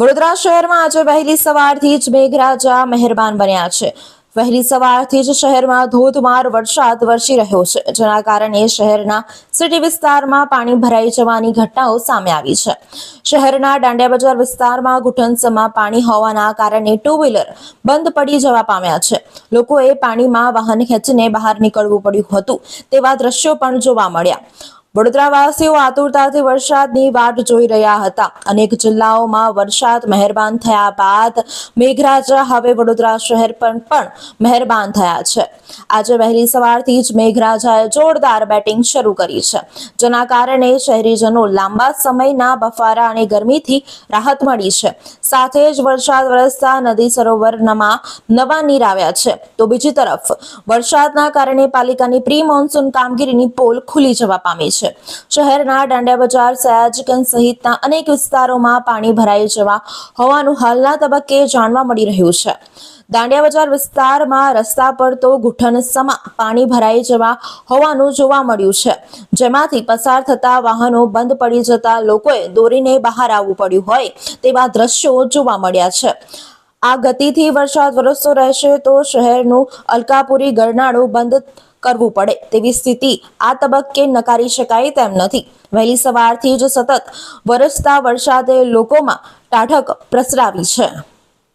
વડોદરા શહેરમાં આજે વહેલી સવારથી જ મેઘરાજા મહેરબાન બન્યા છે. વહેલી સવારથી જ શહેરમાં ધોધમાર વરસાદ વરસી રહ્યો છે, જેના કારણે શહેરના સિટી વિસ્તારમાં પાણી ભરાઈ જવાની ઘટનાઓ સામે આવી છે. શહેરના દાંડિયા બજાર વિસ્તારમાં ઘૂંટણસમાં પાણી હોવાના કારણે ટુ વ્હીલર બંધ પડી જવા પામ્યા છે. લોકોએ પાણીમાં વાહન ખેંચીને બહાર નીકળવું પડ્યું હતું, તેવા દ્રશ્યો પણ જોવા મળ્યા. વડોદરાવાસીઓ આતુરતાથી વરસાદની વાટ જોઈ રહ્યા હતા. અનેક જિલ્લાઓમાં વરસાદ મહેરબાન થયા બાદ મેઘરાજા હવે વડોદરા શહેર પર પણ મહેરબાન થયા છે. આજે વહેલી સવારથી જ મેઘરાજાએ જોરદાર બેટિંગ શરૂ કરી છે. જેના કારણે શહેરીજનો લાંબા સમયના બફારા અને ગરમીથી રાહત મળી છે. સાથે જ વરસાદ વરસતા નદી સરોવરમાં નવા નીર આવ્યા છે. તો બીજી તરફ વરસાદના કારણે પાલિકાની પ્રી મોન્સૂન કામગીરીની પોલ ખુલી જવા પામી છે. શહેરના દાંડિયા બજાર સયાજગંજ સહિતના અનેક વિસ્તારોમાં પાણી ભરાઈ જવા હોવાનું હાલના તબક્કે જાણવા મળી રહ્યું છે. દાંડિયા બજાર વિસ્તારમાં રસ્તા પર તો ઘૂંટણસમાં પાણી ભરાઈ જવા હોવાનું જોવા મળ્યું છે. જેમાંથી પસાર થતા વાહનો બંધ પડી જતા લોકોએ દોરીને બહાર આવવું પડ્યું હોય તેવા દ્રશ્યો જોવા મળ્યા છે. આ ગતિથી વરસાદ વરસતો રહેશે તો શહેરનું અલકાપુરી ગરનાળું બંધ કરવું પડે તેવી સ્થિતિ આ તબક્કે નકારી શકાય તેમ નથી. વહેલી સવારથી જ સતત વરસતા વરસાદે લોકોમાં ટાઢક પ્રસરાવી છે.